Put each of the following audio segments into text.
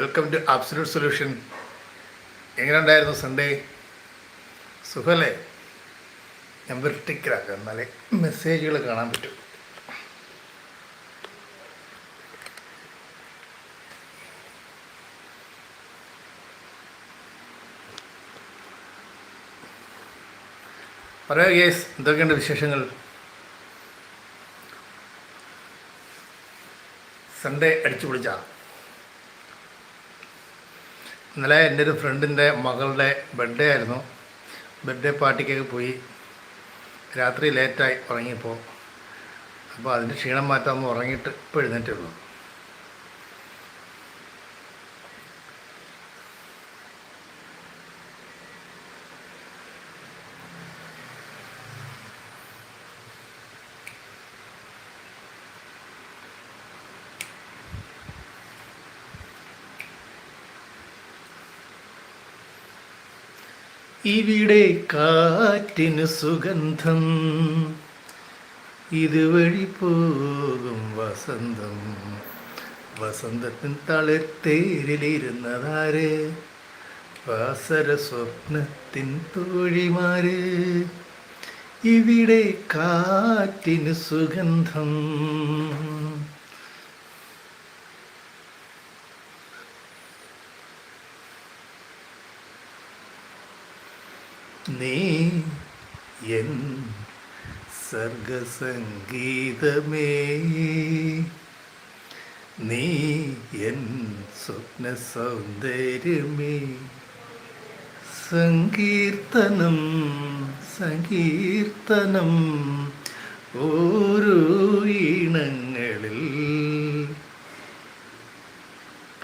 Welcome to absolute solution എങ്ങനെ ഉണ്ടായിരുന്നു Sunday സുഖല്ലേ ഞാൻ വെർട്ടിക്കലാക്കാം എന്നാലേ മെസ്സേജുകൾ കാണാൻ പറ്റും. പറയാ കേസ് എന്തൊക്കെയുണ്ട് വിശേഷങ്ങൾ? സൺഡേ അടിച്ചു പൊളിച്ചാ ഇന്നലെ എന്റെ ഒരു ഫ്രണ്ടിന്റെ മകളുടെ ബർത്ത്ഡേ ആയിരുന്നു. ബർത്ത്ഡേ പാർട്ടിക്കൊക്കെ പോയി. രാത്രി ലേറ്റായി ഉറങ്ങിയപ്പോൾ അപ്പോൾ അതിന്റെ ക്ഷീണം മാറ്റാമെന്ന് ഉറങ്ങിയിട്ട് ഇപ്പോൾ എഴുന്നേറ്റേ ഇവിടെ കാറ്റിന് സുഗന്ധം. ഇതുവഴി പോകും വസന്തം. വസന്തത്തിൻ തളിർത്തേരിലിരുന്നതാര്? വാസര സ്വപ്നത്തിൻ തോഴിമാര്? ഇവിടെ കാറ്റിന് സുഗന്ധം. നീ എൻ സർഗസംഗീതമേ. നീ എൻ സ്വപ്ന സൗന്ദര്യമേ സങ്കീർത്തനം സങ്കീർത്തനം ഓരോ ഇണങ്ങളിൽ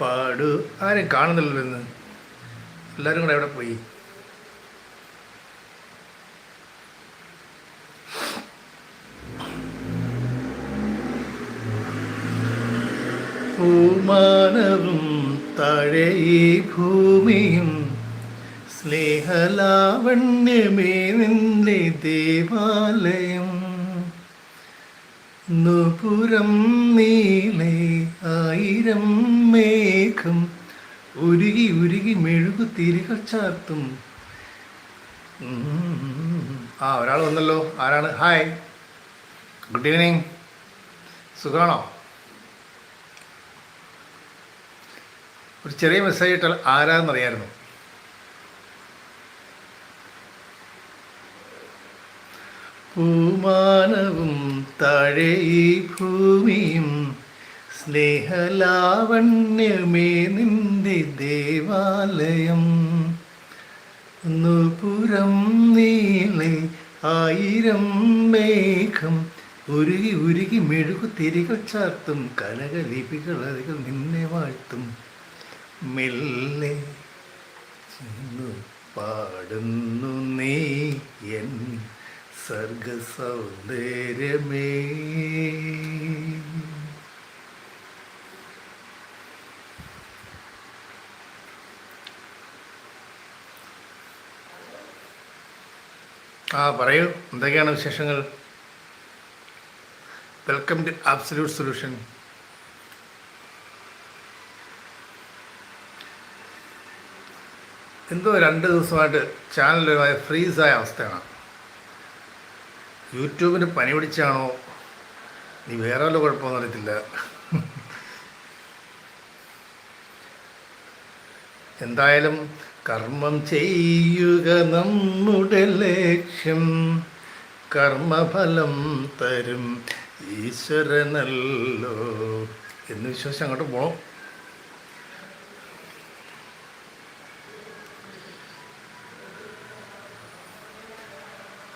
പാടു. ആരും കാണുന്നില്ലല്ലോ ഇന്ന്. എല്ലാവരും കൂടെ എവിടെ പോയി? ഭൂമാനവും താഴെ ഈ ഭൂമിയും സ്നേഹലാവണ്യമേ നിന്റെ ദേവാലയം. നുപുരം നീളെ ആയിരം മേഘം ഉരുകി ഉരുകി മെഴുകു തിരികൾ ചാർത്തും. ആ ഒരാൾ വന്നല്ലോ. ആരാണ്? ഹായ് ഗുഡ് ഈവനിങ് സുഖമാണോ? ഒരു ചെറിയ മെസ്സേജ് ഇട്ടാൽ ആരാന്നറിയായിരുന്നു? പൂമാനവും താഴെ ഈ ഭൂമിയും സ്നേഹലാവണ്യമേ നിന്റെ ദേവാലയം. നുപുരം നീളെ ആയിരം മേഘം ഉരുകി ഉരുകി മെഴുകു തിരികൾ ചാർത്തും കനകലിപികൾ അതികൾ നിന്നെ വാഴ്ത്തും. മെല്ലെ പാടുന്നു നീ എൻ സർഗസൗന്ദര്യമേ. ആ പറയൂ എന്തൊക്കെയാണ് വിശേഷങ്ങൾ? വെൽക്കം ടു ആബ്സല്യൂട്ട് സൊല്യൂഷൻ എന്തോ രണ്ട് ദിവസമായിട്ട് ചാനലുമായി ഫ്രീസായ അവസ്ഥയാണ്. യൂട്യൂബിന് പനി പിടിച്ചാണോ? നീ വേറെ വല്ല കുഴപ്പമൊന്നും അറിയത്തില്ല. എന്തായാലും കർമ്മം ചെയ്യുക നമ്മുടെ ലക്ഷ്യം. കർമ്മഫലം തരും. ഈശ്വരനല്ലോ. എന്ന് വിശ്വസിച്ച് അങ്ങോട്ട് പോകണം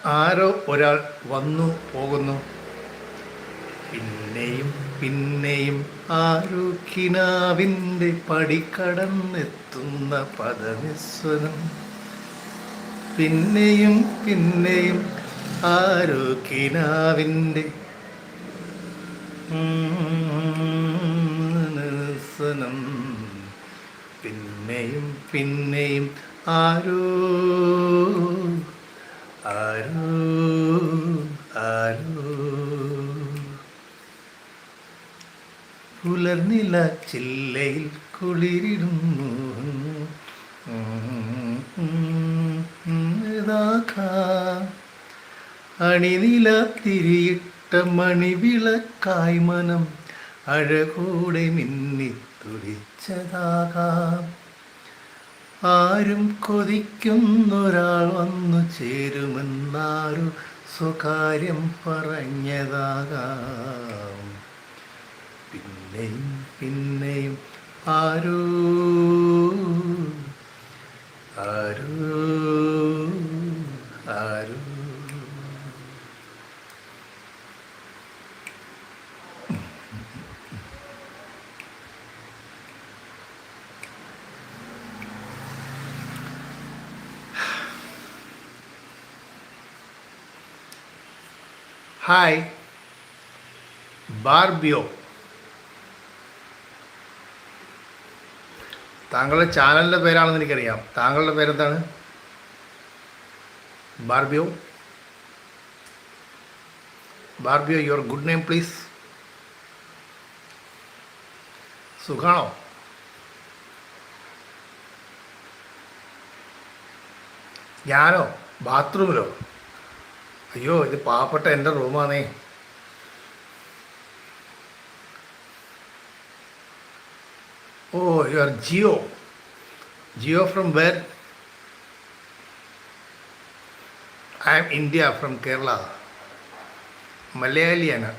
ആരോ ഒരാൾ വന്നു പോകുന്നു. പിന്നെയും പിന്നെയും ആരോ കിനാവിന്റെ പടിക്കടന്നെത്തുന്ന പദനിസ്വനം. പിന്നെയും പിന്നെയും ആരോ കിനാവിന്റെ സ്വനം പിന്നെയും പിന്നെയും ആരോ പുലർനില ചില്ലയിൽ കുളിരിടുന്നു അണിനില തിരിയിട്ട മണിവിളക്കായ് മനം അഴകൂടെ മിന്നിത്തുടിച്ചതാകാം ആരും കൊതിക്കുന്നൊരാൾ വന്നു ചേരുമെന്നാരു സ്വകാര്യം പറഞ്ഞതാകാം പിന്നെയും പിന്നെയും ആരോ? ആരോ? ആരോ? ഹായ്. ബാർബിയോ. താങ്കളുടെ ചാനലിന്റെ പേരാണെന്ന് എനിക്കറിയാം. താങ്കളുടെ പേരെന്താണ്? ബാർബിയോ? ബാർബിയോ യുവർ ഗുഡ് നെയിം പ്ലീസ് സുഖാണോ? ഞാനോ? ബാത്റൂമിലോ? അയ്യോ ഇത് പാവപ്പെട്ട എന്റെ റൂമാണേ. ഓ you are Jio Jio from where I'm India from Kerala മലയാളിയാണ്.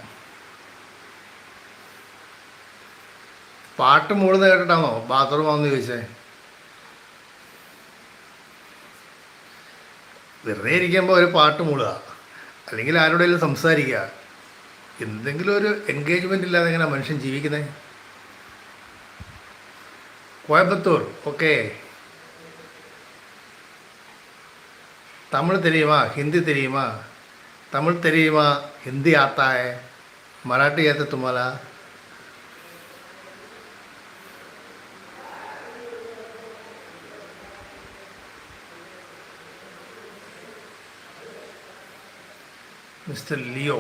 പാട്ട് മൂടുന്ന കേട്ടിട്ടാണോ? ബാത്റൂം ആണെന്ന് ചോദിച്ചേ. വെറുതെ ഇരിക്കുമ്പോൾ ഒരു പാട്ട് മൂടുക. അല്ലെങ്കിൽ ആരോടെങ്കിലും സംസാരിക്കുക. എന്തെങ്കിലും ഒരു എൻഗേജ്മെന്റ് ഇല്ലാതെ എങ്ങനെ മനുഷ്യൻ ജീവിക്കുന്നത് കോയമ്പത്തൂർ ഓക്കെ തമിഴ് തെരിയുമാ ഹിന്ദി തെരിയുമാ തമിഴ് തെരിയുമാ ഹിന്ദി आता है मराठी येतं तुम्हाला മിസ്റ്റർ ലിയോ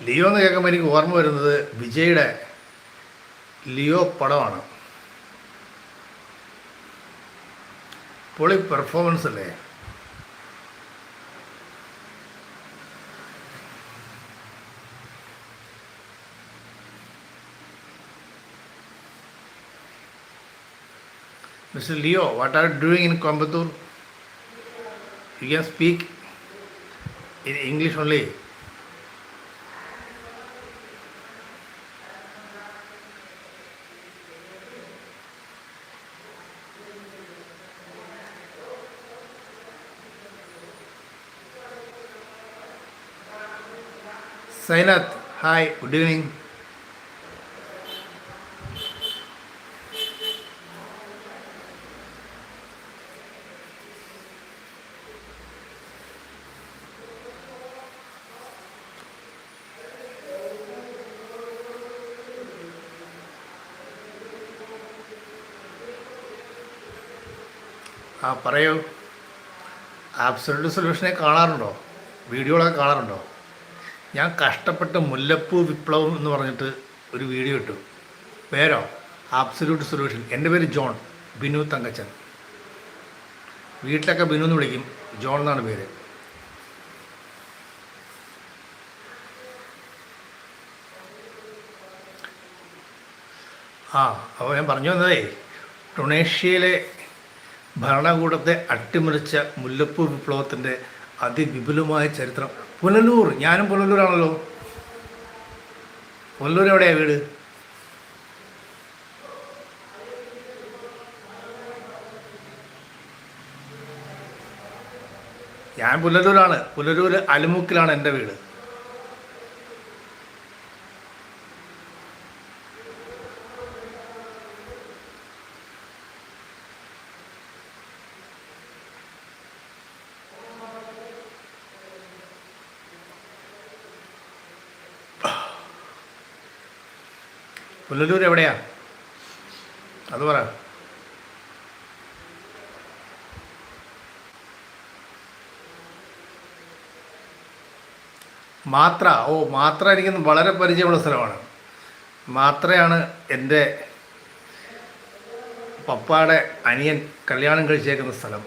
ലിയോ എന്ന് കേൾക്കുമ്പോൾ എനിക്ക് ഓർമ്മ വരുന്നത് വിജയുടെ ലിയോ പടമാണ് പൊളി പെർഫോമൻസ് അല്ലേ mister Leo what are doing in Coimbatore you can speak in English only. Sainath, hi good evening. ആ പറയൂ. ആബ്സൊല്യൂട്ട് സൊല്യൂഷനെ കാണാറുണ്ടോ? വീഡിയോകളൊക്കെ കാണാറുണ്ടോ? ഞാൻ കഷ്ടപ്പെട്ട മുല്ലപ്പൂ വിപ്ലവം എന്ന് പറഞ്ഞിട്ട് ഒരു വീഡിയോ ഇട്ടു. പേരോ? ആബ്സല്യൂട്ട് സൊല്യൂഷൻ എന്റെ പേര് ജോൺ. ബിനു തങ്കച്ചൻ. വീട്ടിലൊക്കെ ബിനു എന്ന് വിളിക്കും. ജോൺ എന്നാണ് പേര്. ആ അപ്പോൾ ഞാൻ പറഞ്ഞു വന്നതേ ടൊണേഷ്യയിലെ ഭരണകൂടത്തെ അട്ടിമറിച്ച മുല്ലപ്പൂ വിപ്ലവത്തിന്റെ അതിവിപുലമായ ചരിത്രം പുനലൂർ. ഞാനും പുനലൂരാണല്ലോ. പുനലൂർ എവിടെയാ വീട്? ഞാൻ പുനലൂരാണ്. പുനലൂർ അലുമുക്കിലാണ് എന്റെ വീട്. പുനലൂർ എവിടെയാ? അത് പറ. മാത്ര ഓ മാത്ര എനിക്ക് വളരെ പരിചയമുള്ള സ്ഥലമാണ്. മാത്രയാണ് എന്റെ പപ്പാടെ അനിയൻ കല്യാണം കഴിച്ചേക്കുന്ന സ്ഥലം.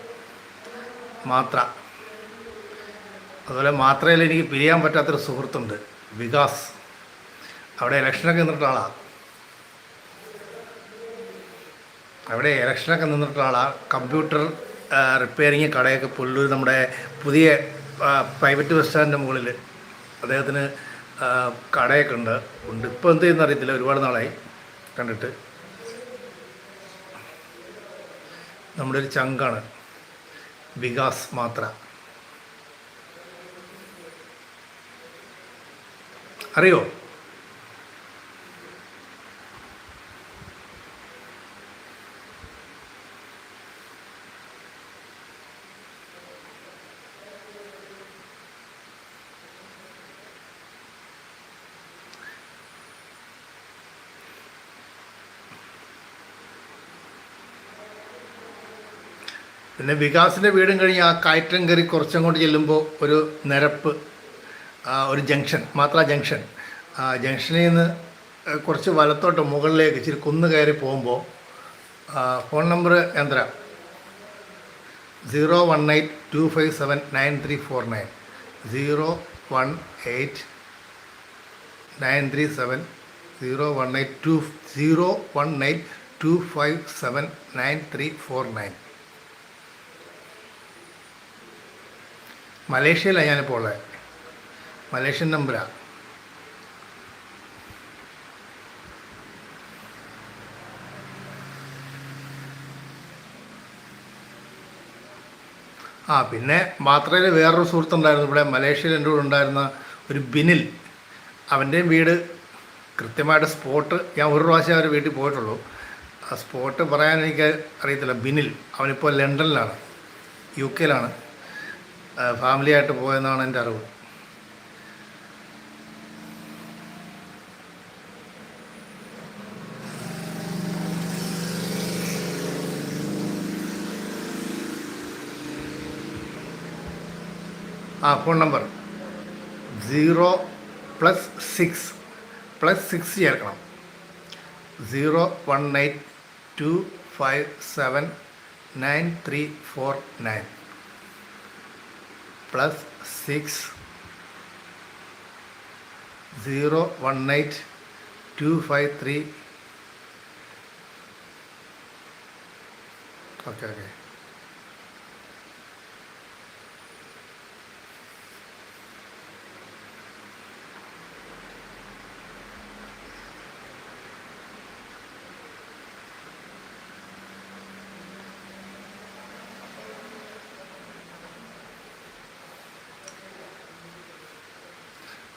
മാത്ര. അതുപോലെ മാത്രയിൽ എനിക്ക് പിരിയാൻ പറ്റാത്തൊരു സുഹൃത്തുണ്ട് വികാസ്. അവിടെ ഇലക്ഷനൊക്കെ നിന്നിട്ട അവിടെ ഇലക്ഷനൊക്കെ നിന്നിട്ടുള്ള കമ്പ്യൂട്ടർ റിപ്പയറിങ് കടയൊക്കെ പുല്ലൂർ നമ്മുടെ പുതിയ പ്രൈവറ്റ് ബസ് സ്റ്റാൻഡിന്റെ മുകളിൽ അദ്ദേഹത്തിന് കടയൊക്കെ ഉണ്ട്. ഉണ്ട്. ഇപ്പോൾ എന്ത് ചെയ്യുന്ന അറിയത്തില്ല. ഒരുപാട് നാളായി. കണ്ടിട്ട്. നമ്മുടെ ഒരു ചങ്കാണ്. വികാസ് മാത്ര. അറിയോ? പിന്നെ വികാസിന്റെ വീടും കഴിഞ്ഞ് ആ കയറ്റം കയറി കുറച്ചങ്ങോട്ട് ചെല്ലുമ്പോൾ ഒരു നിരപ്പ് ഒരു ജംഗ്ഷൻ മാത്ര ജംഗ്ഷൻ. ജംഗ്ഷനിൽ നിന്ന് കുറച്ച് വലത്തോട്ട് മുകളിലേക്ക് ഇച്ചിരി കുന്ന് കയറി പോകുമ്പോൾ ഫോൺ നമ്പർ ഞാൻ തരാം zero one eight two five seven nine three four nine. Zero one eight nine three seven zero one eight two zero one eight two five seven nine three four nine. മലേഷ്യയിലാണ് ഞാനിപ്പോൾ ഉള്ളത് Malaysian നമ്പറാണ് ആ പിന്നെ മാത്രയിൽ വേറൊരു സുഹൃത്തുണ്ടായിരുന്നു. ഇവിടെ മലേഷ്യയിൽ എന്റെ കൂടെ ഉണ്ടായിരുന്ന ഒരു ബിനിൽ. അവന്റെയും വീട് കൃത്യമായിട്ട് സ്പോട്ട് ഞാൻ ഒരു പ്രാവശ്യം അവർ വീട്ടിൽ പോയിട്ടുള്ളൂ. ആ സ്പോട്ട് പറയാൻ എനിക്ക് അറിയത്തില്ല. ബിനിൽ. അവനിപ്പോൾ ലണ്ടനിലാണ്. യു കെയിലാണ്. ഫാമിലിയായിട്ട് പോയെന്നാണ് എന്റെ അറിവ്. ആ phone number zero plus six plus six ചേർക്കണം. Zero one eight two five seven nine three four nine plus six zero one eight two five three okay okay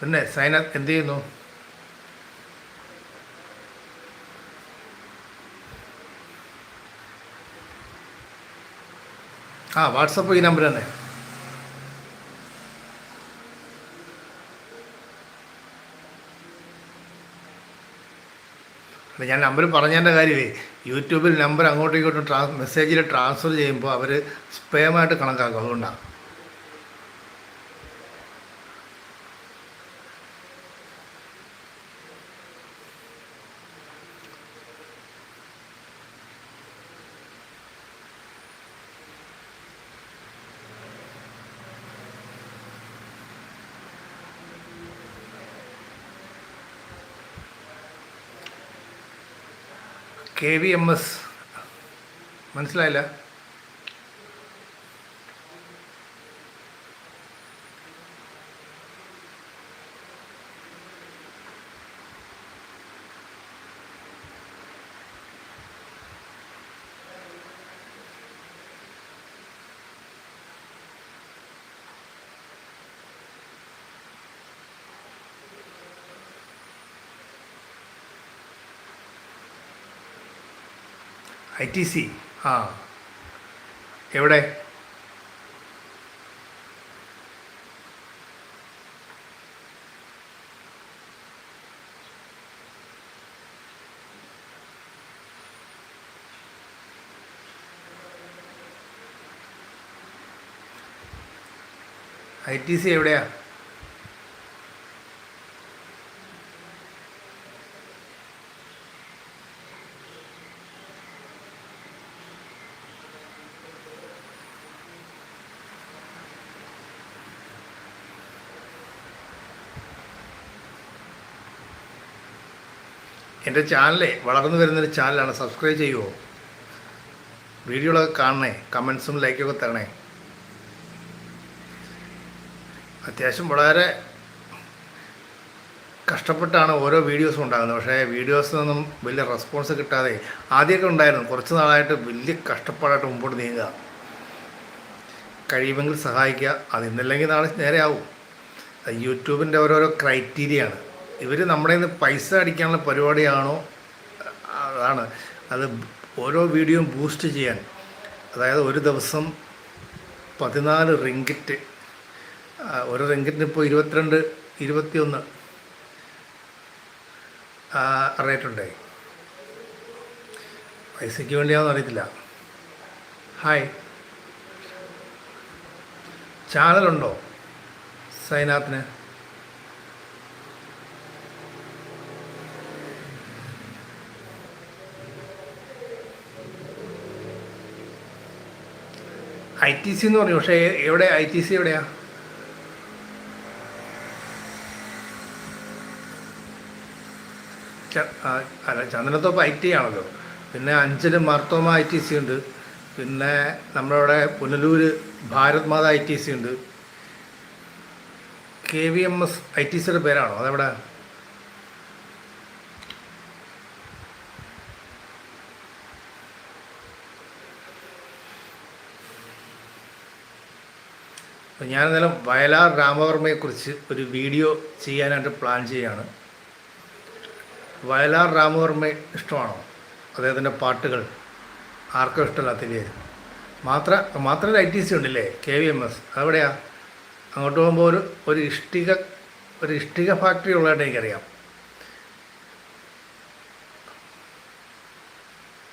പിന്നെ സൈനത്ത് എന്ത് ചെയ്യുന്നു? ആ വാട്സപ്പ് ഈ നമ്പർ തന്നെ. അല്ല ഞാൻ നമ്പർ പറഞ്ഞതിന്റെ കാര്യമേ യൂട്യൂബിൽ നമ്പർ അങ്ങോട്ടും ഇങ്ങോട്ടും ട്രാ മെസ്സേജിൽ ട്രാൻസ്ഫർ ചെയ്യുമ്പോൾ അവർ സ്പേമായിട്ട് കണക്കാക്കും അതുകൊണ്ടാണ് കെ വി എം എസ്. മനസ്സിലായില്ല? ഐ ടി സി ആ. എവിടെ? ഐ ടി സി എവിടെയാ? എന്റെ ചാനലേ വളർന്നു വരുന്നൊരു ചാനലാണ് സബ്സ്ക്രൈബ് ചെയ്യുമോ വീഡിയോകളൊക്കെ കാണണേ കമൻസും ലൈക്കൊക്കെ തരണേ. അത്യാവശ്യം വളരെ കഷ്ടപ്പെട്ടാണ് ഓരോ വീഡിയോസും ഉണ്ടാകുന്നത്. പക്ഷേ വീഡിയോസിൽ നിന്നും വലിയ റെസ്പോൺസ് കിട്ടാതെ ആദ്യമൊക്കെ ഉണ്ടായിരുന്നു. കുറച്ച് നാളായിട്ട് വലിയ കഷ്ടപ്പാടായിട്ട് മുമ്പോട്ട് നീങ്ങുക. കഴിയുമെങ്കിൽ സഹായിക്കുക. അത് ഇന്നില്ലെങ്കിൽ നാളെ നേരെയാവും. യൂട്യൂബിന്റെ ഓരോരോ ക്രൈറ്റീരിയയാണ് ഇവർ നമ്മുടെ നിന്ന് പൈസ അടിക്കാനുള്ള പരിപാടിയാണോ? അതാണ്. അത് ഓരോ വീഡിയോയും ബൂസ്റ്റ് ചെയ്യാൻ. അതായത് ഒരു ദിവസം പതിനാല് റിങ്കിറ്റ് ഒരു റിങ്കിറ്റിന് ഇപ്പോൾ ഇരുപത്തിരണ്ട് ഇരുപത്തിയൊന്ന് റേറ്റ് ഉണ്ടായി പൈസയ്ക്ക് വേണ്ടിയാണെന്ന് അറിയത്തില്ല. ഹായ് ചാനലുണ്ടോ സൈനാത്തിന് ഐ ടി സി എന്ന് പറഞ്ഞു പക്ഷേ എവിടെ? ഐ ടി സി എവിടെയാ? അല്ല ചന്ദനത്തോപ്പ് ഐ ടി ആണല്ലോ. പിന്നെ അഞ്ചിൽ മാർത്തോമ ഐ ടി സി ഉണ്ട്. പിന്നെ നമ്മുടെ ഇവിടെ Punalur Bharat Mata I T C ഉണ്ട്. K V M S I T സിയുടെ പേരാണോ? അതെവിടെ? അപ്പം ഞാൻ ഇന്നലെ വയലാർ രാമവർമ്മയെക്കുറിച്ച് ഒരു വീഡിയോ ചെയ്യാനായിട്ട് പ്ലാൻ ചെയ്യുകയാണ് വയലാർ രാമവർമ്മ ഇഷ്ടമാണോ? അദ്ദേഹത്തിന്റെ പാട്ടുകൾ ആർക്കും ഇഷ്ടമല്ലാത്തില്ലേ മാത്ര മാത്രമല്ല ഐ ടി സി ഉണ്ടല്ലേ കെ വി എം എസ് അതെവിടെയാ? അങ്ങോട്ട് പോകുമ്പോൾ ഒരു ഒരു ഇഷ്ടിക ഒരു ഇഷ്ടിക ഫാക്ടറി ഉള്ളതായിട്ട് എനിക്കറിയാം.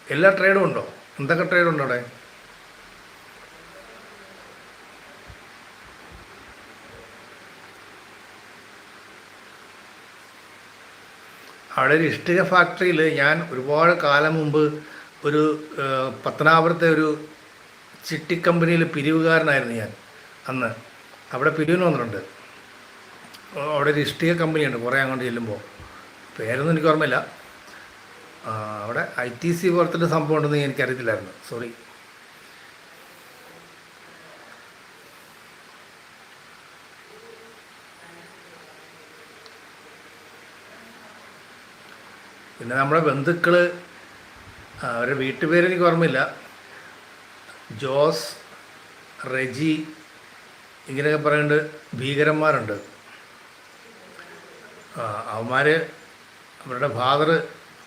എല്ലാ ട്രേഡും ഉണ്ടോ? എന്തൊക്കെ ട്രേഡുണ്ടോ അവിടെ അവിടെ ഒരു ഇഷ്ടിക ഫാക്ടറിയിൽ ഞാൻ ഒരുപാട് കാലം മുമ്പ് ഒരു പത്തനാപുരത്തെ ഒരു ചിട്ടി കമ്പനിയിൽ പിരിവുകാരനായിരുന്നു ഞാൻ അന്ന്. അവിടെ പിരിവിന് വന്നിട്ടുണ്ട്. അവിടെ ഒരു ഇഷ്ടിക കമ്പനിയുണ്ട് കുറേ അങ്ങോട്ട് ചെല്ലുമ്പോൾ പേരൊന്നും എനിക്ക് ഓർമ്മയില്ല. അവിടെ ഐ ടി സി പോലത്തെ സംഭവം ഉണ്ടെന്ന് എനിക്കറിയത്തില്ലായിരുന്നു. സോറി പിന്നെ നമ്മുടെ ബന്ധുക്കൾ അവരുടെ വീട്ടുപേര് എനിക്ക് ഓർമ്മയില്ല. ജോസ് റെജി ഇങ്ങനെയൊക്കെ പറയുന്നുണ്ട് ഭീകരന്മാരുണ്ട്. അവന്മാർ അവരുടെ ഫാദർ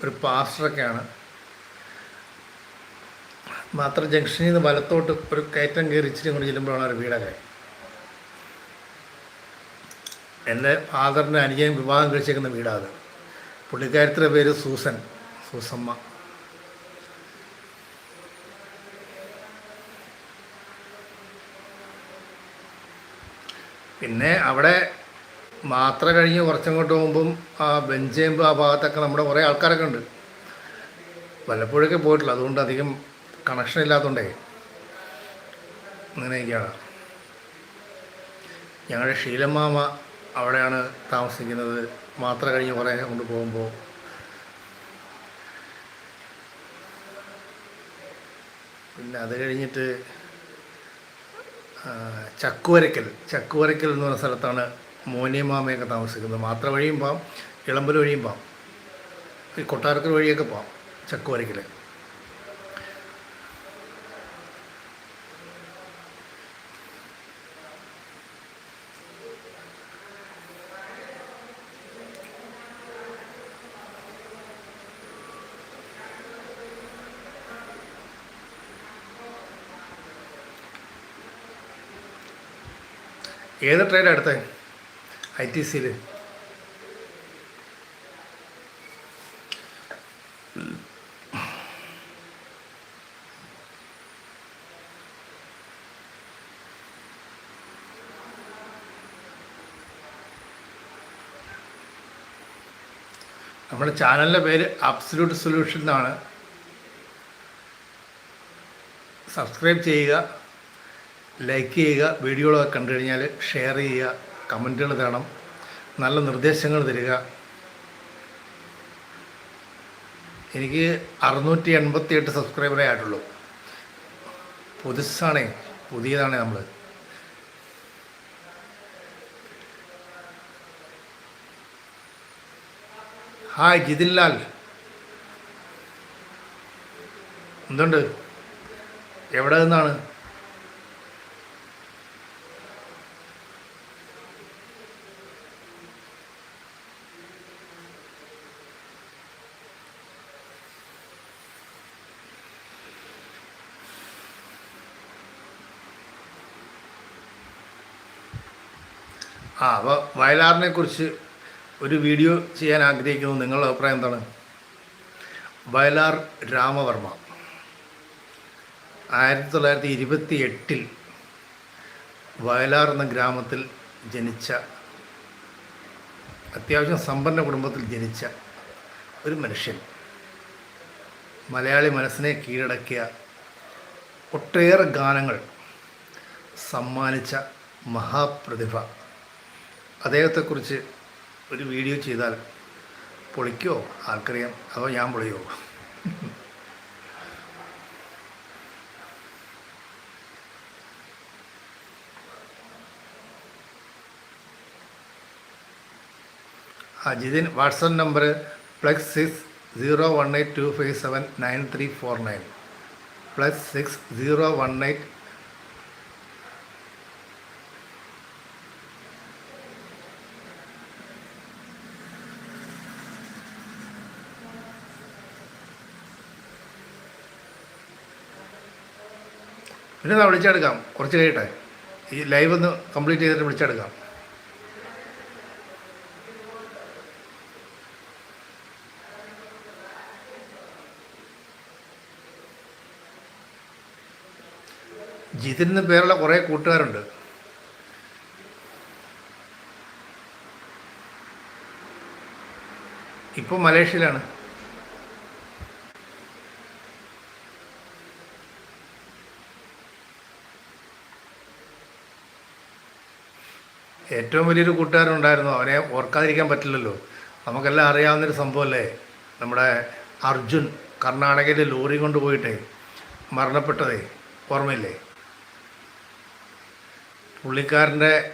ഒരു പാസ്റ്ററൊക്കെയാണ് മാത്രം ജംഗ്ഷനിൽ നിന്ന് വലത്തോട്ട് ഒരു കയറ്റം കയറി ഇച്ചിരി കൊണ്ട് ചെല്ലുമ്പോഴാണ് ഒരു വീടൊക്കെ. എന്റെ ഫാദറിന്റെ അനുജയം വിവാഹം കഴിച്ചേക്കുന്ന വീടാണ് പുള്ളിക്കാരത്തിന്റെ പേര് സൂസൻ സൂസമ്മ. പിന്നെ അവിടെ മാത്ര കഴിഞ്ഞ് കുറച്ചങ്ങോട്ട് പോകുമ്പം ആ ബെഞ്ചേമ്പ് ആ ഭാഗത്തൊക്കെ നമ്മുടെ കുറേ ആൾക്കാരൊക്കെ ഉണ്ട്. വല്ലപ്പോഴൊക്കെ പോയിട്ടില്ല അതുകൊണ്ട് അധികം കണക്ഷൻ ഇല്ലാത്തതുകൊണ്ടേ അങ്ങനെയൊക്കെയാണ് ഞങ്ങളുടെ ശീലമാമ അവിടെയാണ് താമസിക്കുന്നത്. മാത്ര കഴിഞ്ഞ് കുറേ കൊണ്ട് പോകുമ്പോൾ. പിന്നെ അത് കഴിഞ്ഞിട്ട് ചക്കുവരയ്ക്കൽ ചക്കുവരക്കൽ. എന്ന് പറഞ്ഞ സ്ഥലത്താണ് മോനിയമാമയൊക്കെ താമസിക്കുന്നത് മാത്ര വഴിയും പോകാം ഇളമ്പൽ വഴിയും പോകാം ഈ കൊട്ടാരക്കൽ വഴിയൊക്കെ പോകാം ചക്കുവരക്കൽ ഏത് ട്രേഡ് എടുത്തത് ഐ ടി സിയിൽ നമ്മുടെ ചാനലിന്റെ പേര് അബ്സല്യൂട്ട് സൊല്യൂഷൻ എന്നാണ്. സബ്സ്ക്രൈബ് ചെയ്യുക. ലൈക്ക് ചെയ്യുക വീഡിയോകളൊക്കെ കണ്ടു കഴിഞ്ഞാൽ ഷെയർ ചെയ്യുക കമന്റുകൾ തരണം നല്ല നിർദ്ദേശങ്ങൾ തരിക. എനിക്ക് അറുന്നൂറ്റി എൺപത്തി എട്ട് സബ്സ്ക്രൈബറേ ആയിട്ടുള്ളൂ. പുതുസാണേ പുതിയതാണേ നമ്മൾ ഹായ് ജിതിൻ ലാൽ എന്തുണ്ട്? എവിടെ നിന്നാണ്? ആ അപ്പോൾ വയലാറിനെ കുറിച്ച് ഒരു വീഡിയോ ചെയ്യാൻ ആഗ്രഹിക്കുന്നു. നിങ്ങളുടെ അഭിപ്രായം എന്താണ്? വയലാർ രാമവർമ്മ. ആയിരത്തി തൊള്ളായിരത്തി ഇരുപത്തി എട്ടിൽ വയലാർ എന്ന ഗ്രാമത്തിൽ ജനിച്ച അത്യാവശ്യം സമ്പന്ന കുടുംബത്തിൽ ജനിച്ച ഒരു മനുഷ്യൻ. മലയാളി മനസ്സിനെ കീഴടക്കിയ ഒട്ടേറെ ഗാനങ്ങൾ സമ്മാനിച്ച മഹാപ്രതിഭ. അദ്ദേഹത്തെക്കുറിച്ച് ഒരു വീഡിയോ ചെയ്താൽ പൊളിക്കോ? ആൾക്കറിയാം അതോ ഞാൻ പൊളിയോ? അജിതിൻ Jithin WhatsApp number plus six zero one eight two five seven nine three four nine. Plus six zero one eight പിന്നെ നാ വിളിച്ചെടുക്കാം. കുറച്ച് കഴിയട്ടെ. ഈ ലൈവ് ഒന്ന് കംപ്ലീറ്റ് ചെയ്തിട്ട് വിളിച്ചെടുക്കാം. ജിതിൻ എന്ന് പേരുള്ള കുറേ കൂട്ടുകാരുണ്ട്. ഇപ്പോൾ മലേഷ്യയിലാണ്. ഏറ്റവും വലിയൊരു കൂട്ടുകാരനുണ്ടായിരുന്നു. അവനെ ഓർക്കാതിരിക്കാൻ പറ്റില്ലല്ലോ. നമുക്കെല്ലാം അറിയാവുന്നൊരു സംഭവമല്ലേ? നമ്മുടെ അർജുൻ കർണാടകയിൽ ലോറി കൊണ്ടുപോയിട്ടേ മരണപ്പെട്ടതേ ഓർമ്മയില്ലേ? പുള്ളിക്കാരന്റെ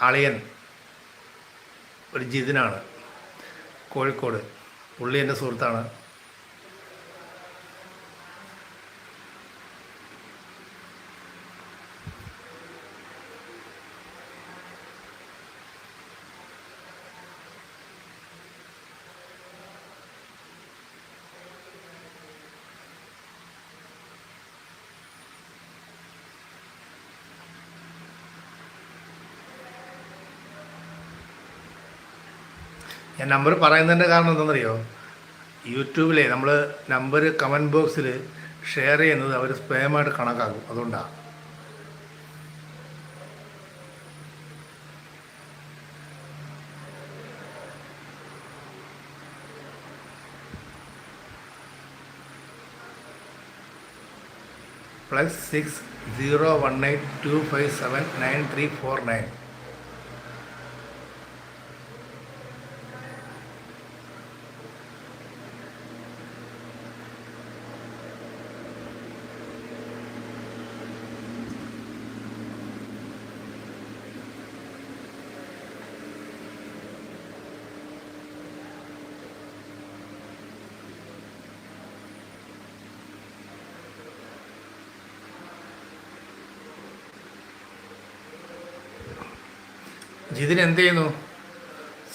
അളിയൻ ഒരു ജിതിനാണ്. കോഴിക്കോട്. പുള്ളി എന്റെ സുഹൃത്താണ്. ഞാൻ നമ്പർ പറയുന്നതിന്റെ കാരണം എന്താണെന്നറിയോ? യൂട്യൂബിലെ നമ്മൾ നമ്പർ കമന്റ് ബോക്സിൽ ഷെയർ ചെയ്യുന്നത് അവർ സ്പേമായിട്ട് കണക്കാക്കും. അതുകൊണ്ടാണ് plus six zero one eight two five seven nine three four nine. Jithin എന്ത് ചെയ്യുന്നു?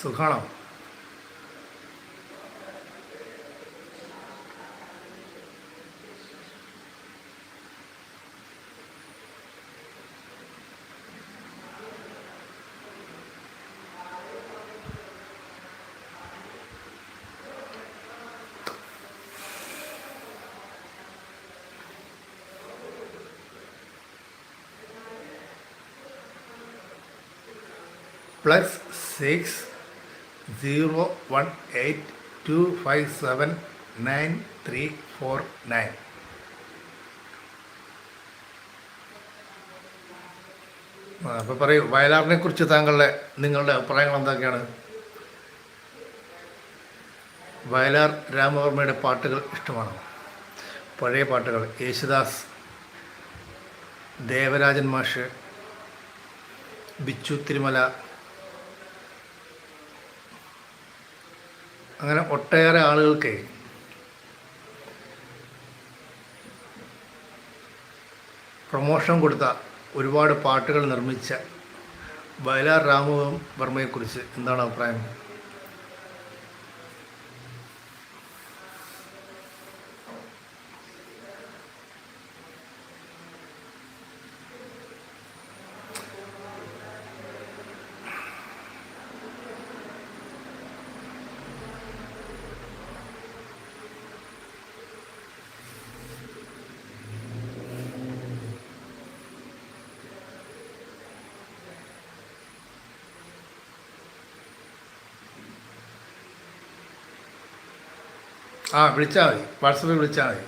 സുഖാണോ plus six zero one eight two five seven nine three four nine അപ്പോൾ പറയൂ വയലാറിനെ കുറിച്ച് താങ്കളുടെ നിങ്ങളുടെ അഭിപ്രായങ്ങൾ എന്തൊക്കെയാണ്? വയലാർ രാമവർമ്മയുടെ പാട്ടുകൾ ഇഷ്ടമാണോ? പഴയ പാട്ടുകൾ യേശുദാസ് ദേവരാജൻ മാഷ് ബിച്ചു തിരുമല അങ്ങനെ ഒട്ടേറെ ആളുകൾക്ക് പ്രൊമോഷൻ കൊടുത്ത ഒരുപാട് പാട്ടുകൾ നിർമ്മിച്ച വയലാർ രാമവർമ്മയെക്കുറിച്ച് എന്താണ് അഭിപ്രായം? ആ വിളിച്ചാൽ മതി. വാട്സപ്പിൽ വിളിച്ചാൽ മതി.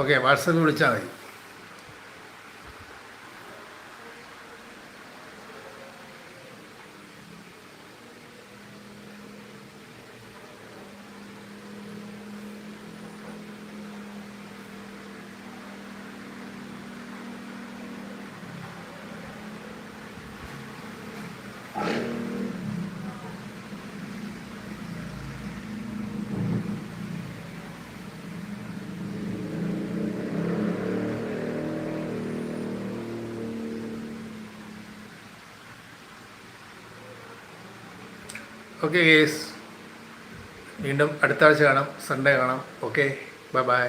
ഓക്കെ വാട്സപ്പിൽ വിളിച്ചാൽ മതി. ഓക്കെ ഗേസ് വീണ്ടും അടുത്ത ആഴ്ച കാണാം. സൺഡേ കാണാം. Okay bye bye